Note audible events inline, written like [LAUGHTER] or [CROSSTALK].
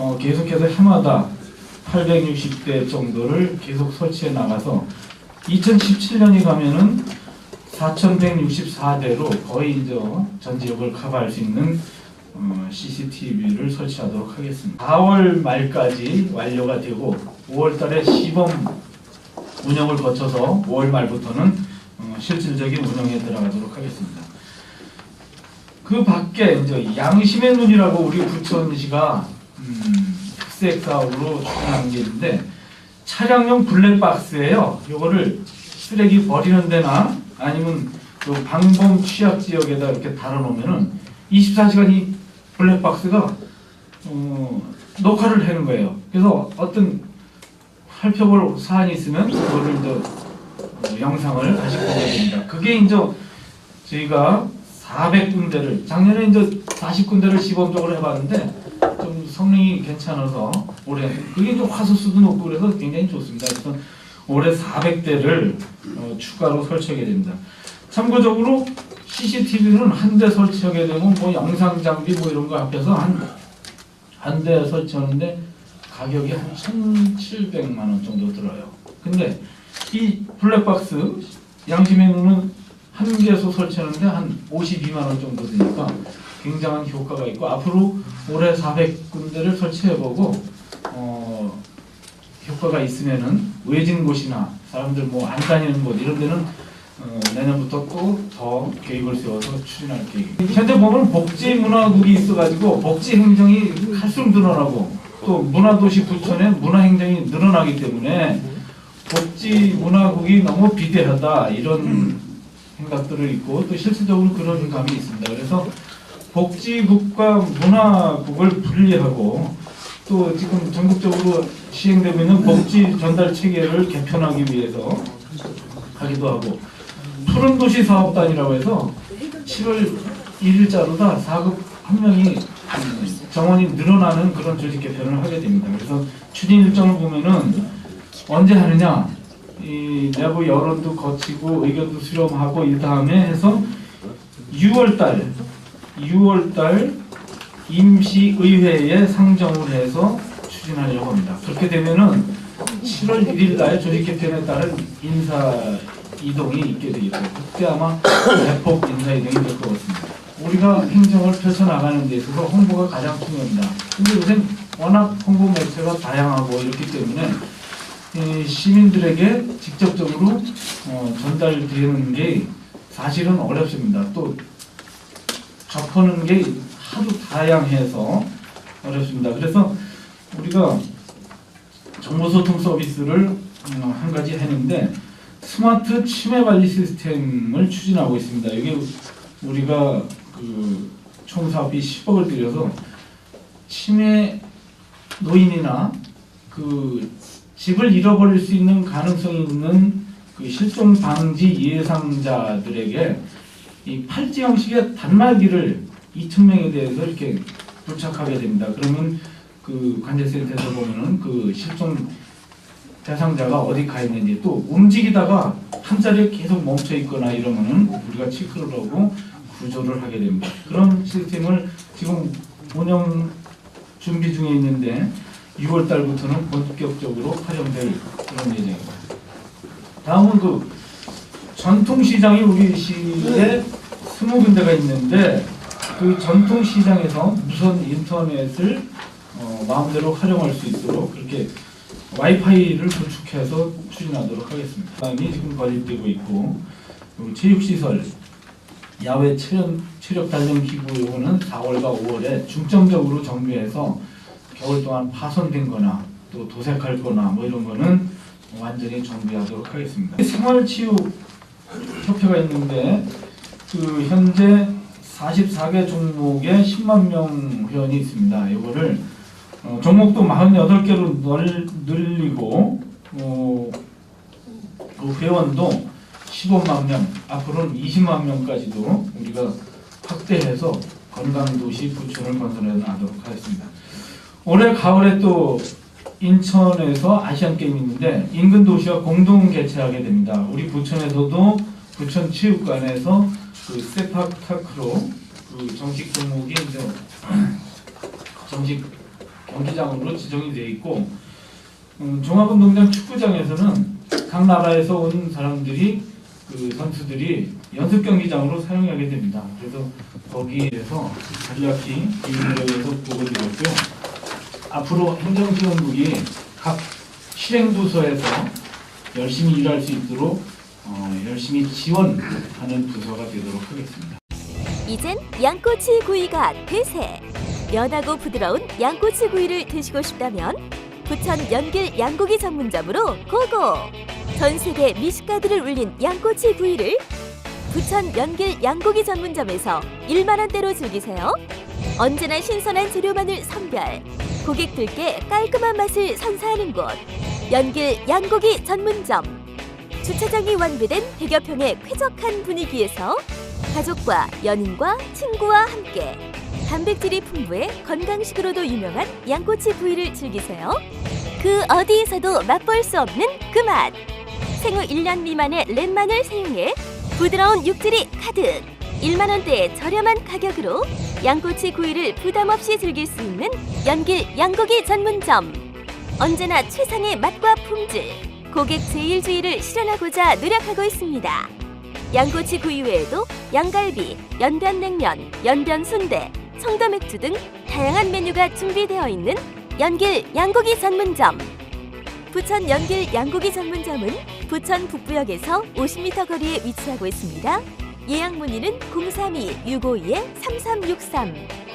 어, 계속해서 해마다 860대 정도를 계속 설치해 나가서 2017년이 가면은 4,164대로 거의 이제 전 지역을 커버할 수 있는 어, CCTV를 설치하도록 하겠습니다. 4월 말까지 완료가 되고 5월 달에 시범 운영을 거쳐서 5월 말부터는 어, 실질적인 운영에 들어가도록 하겠습니다. 그 밖에 이제 양심의 눈이라고 우리 부천시가 음, 사업으로 추진한 게 있는데 차량용 블랙박스예요. 이거를 쓰레기 버리는 데나 아니면 그 방범 취약 지역에다 이렇게 달아놓으면은 24시간 이 블랙박스가 어, 녹화를 하는 거예요. 그래서 어떤 살펴볼 사안이 있으면 그거를 이제 어, 영상을 다시 보게 됩니다. 그게 이제 저희가 400군데를 작년에 이제 40군데를 시범적으로 해봤는데 좀 성능이 괜찮아서 올해 그게 이제 화소수도 높고 그래서 굉장히 좋습니다. 그래서 올해 400대를 어, 추가로 설치하게 됩니다. 참고적으로 CCTV는 한 대 설치하게 되면 뭐 영상 장비 뭐 이런 거 합해서 한 한 대 설치하는데 가격이 한 1,700만 원 정도 들어요. 근데 이 블랙박스 양심의 눈은 한 개소 설치하는데 한 52만 원 정도 드니까 굉장한 효과가 있고 앞으로 올해 400군데를 설치해보고 어, 효과가 있으면은 외진 곳이나 사람들 뭐 안 다니는 곳 이런 데는 어, 내년부터 또 더 계획을 세워서 추진할 계획입니다. 현재 보면 복지 문화국이 있어가지고 복지 행정이 갈수록 늘어나고 또 문화도시 부천에 문화 행정이 늘어나기 때문에 복지 문화국이 너무 비대하다 이런 생각들을 있고 또 실질적으로 그런 감이 있습니다. 그래서 복지국과 문화국을 분리하고 또 지금 전국적으로 시행되고 있는 복지 전달 체계를 개편하기 위해서 하기도 하고 푸른 도시 사업단이라고 해서 7월 1일자로다 4급 한 명이 정원이 늘어나는 그런 조직 개편을 하게 됩니다. 그래서 추진 일정을 보면은 언제 하느냐 이 내부 여론도 거치고 의견도 수렴하고 이 다음에 해서 6월달 6월달 임시의회에 상정을 해서 추진하려고 합니다. 그렇게 되면은 7월 1일 날 조직 개편에 따른 인사 이동이 있게 되겠고 그때 아마 대폭 인사 이동이 될 것 같습니다. 우리가 행정을 펼쳐 나가는 데 있어서 홍보가 가장 중요합니다. 근데 요새 워낙 홍보 매체가 다양하고 이렇기 때문에 이 시민들에게 직접적으로 어, 전달되는 게 사실은 어렵습니다. 또 접하는 게 하도 다양해서 어렵습니다. 그래서 우리가 정보소통 서비스를 음, 한 가지 했는데 스마트 치매 관리 시스템을 추진하고 있습니다. 이게 우리가 그 총 사업비 10억을 들여서 치매 노인이나 그 집을 잃어버릴 수 있는 가능성이 있는 그 실종 방지 예상자들에게 이 팔찌 형식의 단말기를 2천 명에 대해서 이렇게 부착하게 됩니다. 그러면 그 관제센터에서 보면은 그 실종 대상자가 어디 가 있는지 또 움직이다가 한 자리에 계속 멈춰 있거나 이러면은 우리가 체크를 하고 구조를 하게 됩니다. 그런 시스템을 지금 운영 준비 중에 있는데 6월 달부터는 본격적으로 활용될 그런 예정입니다. 다음은 그 전통시장이 우리 시에 20군데가 있는데 그 전통시장에서 무선 인터넷을 어, 마음대로 활용할 수 있도록 그렇게 와이파이를 구축해서 추진하도록 하겠습니다. 다음이 지금 건립되고 있고 그리고 체육시설, 야외 체력, 체력 단련 기구 요거는 4월과 5월에 중점적으로 정비해서 겨울 동안 파손된 거나 또 도색할 거나 뭐 이런 거는 완전히 정비하도록 하겠습니다. 생활치유 협회가 있는데 그 현재 44개 종목에 10만 명 회원이 있습니다. 이거를 어, 종목도 48개로 널, 늘리고 어, 그 회원도 15만 명, 앞으로는 20만 명까지도 우리가 확대해서 건강도시 부천을 건설해 나가도록 하겠습니다. 올해 가을에 또 인천에서 아시안 게임이 있는데 인근 도시와 공동 개최하게 됩니다. 우리 부천에서도 부천 체육관에서 그 세팍 타크로 그 정식 종목이 이제 [CLEARS THROAT] 정식 경기장으로 지정이 되어 있고 음, 종합운동장 축구장에서는 각 나라에서 온 사람들이 그 선수들이 연습 경기장으로 사용하게 됩니다. 그래서 거기에서 간략히 비밀을 위해서 보고드렸고요. 앞으로 행정지원국이 각 실행부서에서 열심히 일할 수 있도록 어, 열심히 지원하는 부서가 되도록 하겠습니다. 이젠 양꼬치 구이가 대세. 연하고 부드러운 양꼬치 구이를 드시고 싶다면 부천 연길 양고기 전문점으로 고고. 전 세계 미식가들을 울린 양꼬치 구이를 부천 연길 양고기 전문점에서 1만 원대로 즐기세요. 언제나 신선한 재료만을 선별. 고객들께 깔끔한 맛을 선사하는 곳. 연길 양고기 전문점. 주차장이 완비된 100여 평의 쾌적한 분위기에서 가족과 연인과 친구와 함께 단백질이 풍부해 건강식으로도 유명한 양꼬치 구이를 즐기세요. 그 어디에서도 맛볼 수 없는 그 맛. 생후 1년 미만의 랩만을 사용해 부드러운 육질이 가득 1만 원대의 저렴한 가격으로 양꼬치 구이를 부담 없이 즐길 수 있는 연길 양고기 전문점. 언제나 최상의 맛과 품질, 고객 제일주의를 실현하고자 노력하고 있습니다. 양꼬치 구이 외에도 양갈비, 연변냉면, 연변순대, 청도맥주 등 다양한 메뉴가 준비되어 있는 연길 양고기 전문점. 부천 연길 양고기 전문점은 부천 북부역에서 50m 거리에 위치하고 있습니다. 예약 문의는 032-652-3363